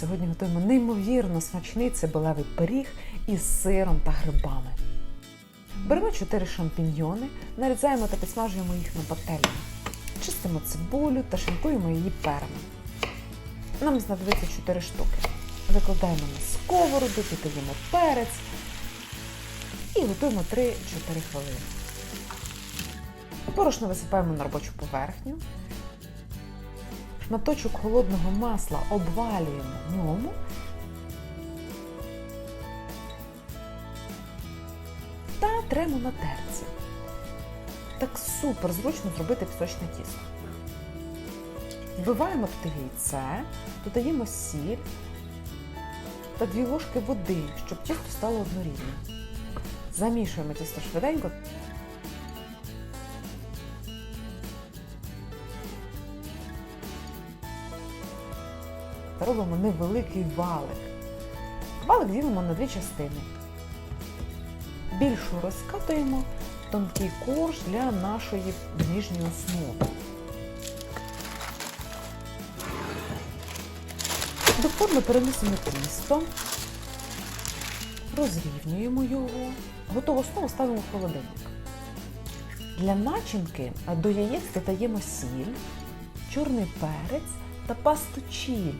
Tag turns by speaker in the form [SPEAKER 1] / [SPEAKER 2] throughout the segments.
[SPEAKER 1] Сьогодні готуємо неймовірно смачний цибулевий пиріг із сиром та грибами. Беремо 4 шампіньйони, нарізаємо та підсмажуємо їх на пательні. Чистимо цибулю та шинкуємо її перами. Нам знадобиться 4 штуки. Викладаємо на сковороду, додаємо перець і готуємо 3-4 хвилини. Борошно висипаємо на робочу поверхню. Шматочок холодного масла обвалюємо в ньому. Та тремо на терці. Так супер зручно зробити пісочне тісто. Вбиваємо туди яйце, додаємо сіль та 2 ложки води, щоб тісто стало однорідним. Замішуємо тісто швиденько. Та робимо невеликий валик. Валик ділимо на дві частини. Більшу розкатуємо в тонкий корж для нашої ніжньої основи. До форми переносимо тісто, розрівнюємо його, готову основу ставимо в холодильник. Для начинки до яєць додаємо сіль, чорний перець та пасту чілі.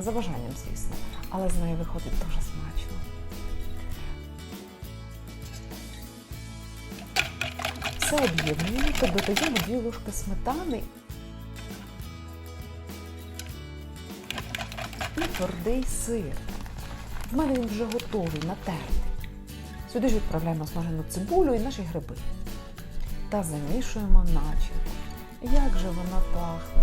[SPEAKER 1] За бажанням, звісно, але з нею виходить дуже смачно. Все об'єднуємо та додаємо 2 ложки сметани і твердий сир. В мене він вже готовий, натертий. Сюди ж відправляємо смажену цибулю і наші гриби. Та замішуємо начинку. Як же вона пахне!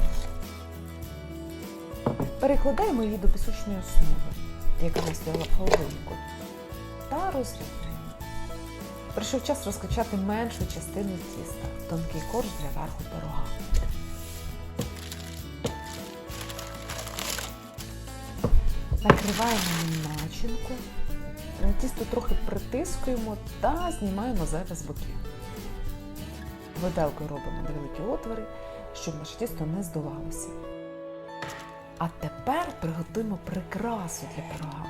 [SPEAKER 1] Перекладаємо її до пісочної основи, яка не стояла в холодильнику, та розрівнюємо. Прийшов час розкачати меншу частину тіста тонкий корж для верху пирога. Накриваємо начинку, тісто трохи притискуємо та знімаємо зайве з боків. Виделкою робимо невеликі отвори, щоб наше тісто не здувалося. А тепер приготуємо прикрасу для пирога.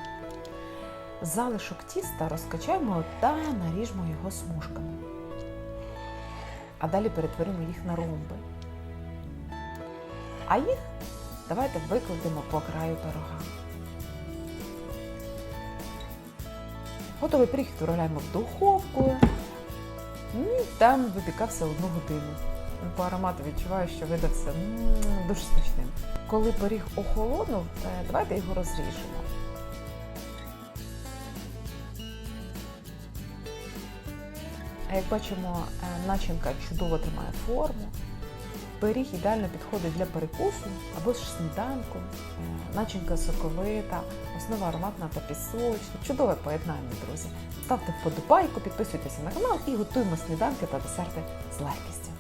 [SPEAKER 1] Залишок тіста розкачаємо та наріжемо його смужками. А далі перетворимо їх на ромби. А їх давайте викладемо по краю пирога. Готовий пиріг відправляємо в духовку. І там випікався одну годину. По аромату відчуваю, що видався дуже смачним. Коли пиріг охолонув, е, давайте його розріжемо. Як бачимо, е, начинка чудово тримає форму. Пиріг ідеально підходить для перекусу або ж сніданку. Е, Начинка соковита, основа ароматна та пісочна. Чудове поєднання, друзі. Ставте вподобайку, підписуйтеся на канал і готуємо сніданки та десерти з легкістю.